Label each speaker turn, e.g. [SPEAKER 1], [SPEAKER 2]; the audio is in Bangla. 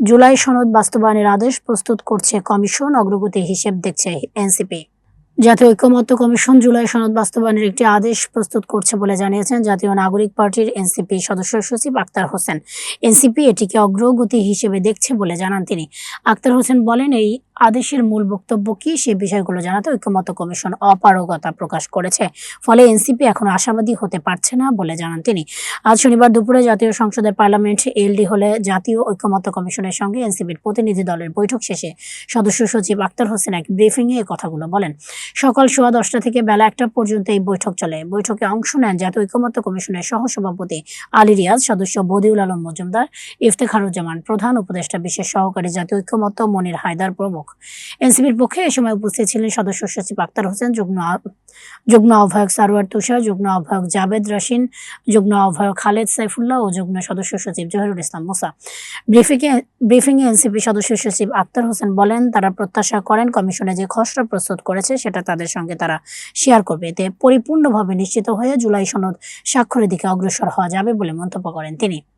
[SPEAKER 1] জুলাই সনদ বাস্তবায়নের আদেশ প্রস্তুত করছে কমিশন, অগ্রগতি হিসেব দেখছে এনসিপি। জাতীয় ঐক্যমত্য কমিশন জুলাই সনদ বাস্তবায়নের একটি আদেশ প্রস্তুত করছে বলে জানিয়েছেন জাতীয় নাগরিক পার্টির এনসিপি সদস্য সচিব আক্তার হোসেন। এনসিপি এটিকে অগ্রগতি হিসেবে দেখছে বলে জানান তিনি। আক্তার হোসেন বলেন, এই আদেশের মূল বক্তব্য কি সে বিষয়গুলো জানাতে ঐক্যমত্য কমিশন অপারগতা প্রকাশ করেছে। ফলে এনসিপি এখন আশাবাদী হতে পারছে না বলে জানান তিনি। আজ শনিবার দুপুরে জাতীয় সংসদের পার্লামেন্ট এলডি হলে জাতীয় ঐক্যমত্য কমিশনের সঙ্গে এনসিপির প্রতিনিধি দলের বৈঠক শেষে সদস্য সচিব আক্তার হোসেন এক ব্রিফিংয়ে এ কথাগুলো বলেন। সকাল সোয়া দশটা থেকে বেলা একটা পর্যন্ত এই বৈঠক চলে। বৈঠকে অংশ নেন জাতীয় ঐক্যমত্য কমিশনের সহসভাপতি আলী রিয়াজ, সদস্য বদিউল আলম মজুমদার, ইফতেখারুজ্জামান প্রধান, উপদেষ্টা বিশেষ সহকারী জাতীয় ঐক্যমত্য মনির হায়দার প্রমুখ। এনসিপির পক্ষে এ সময় উপস্থিত ছিলেন সদস্য সচিব আক্তার হোসেন, যুগ্ম যুগ্ম আহ্বায়ক সারোয়ার তুষার, যুগ্ম আহ্বায়ক জাবেদ রাশিন, যুগ্ম আহ্বায়ক খালেদ সাইফুল্লাহ ও যুগ্ম সদস্য সচিব জহিরুল ইসলাম মুসা। ব্রিফিংয়ে ব্রিফিংয়ে এনসিপি সদস্য সচিব আক্তার হোসেন বলেন, তারা প্রত্যাশা করেন কমিশনে যে খসড়া প্রস্তুত করেছে সেটা তাদের সঙ্গে তারা শেয়ার করবে। এতে পরিপূর্ণভাবে নিশ্চিত হয়ে জুলাই সনদ স্বাক্ষরের দিকে অগ্রসর হওয়া যাবে বলে মন্তব্য করেন তিনি।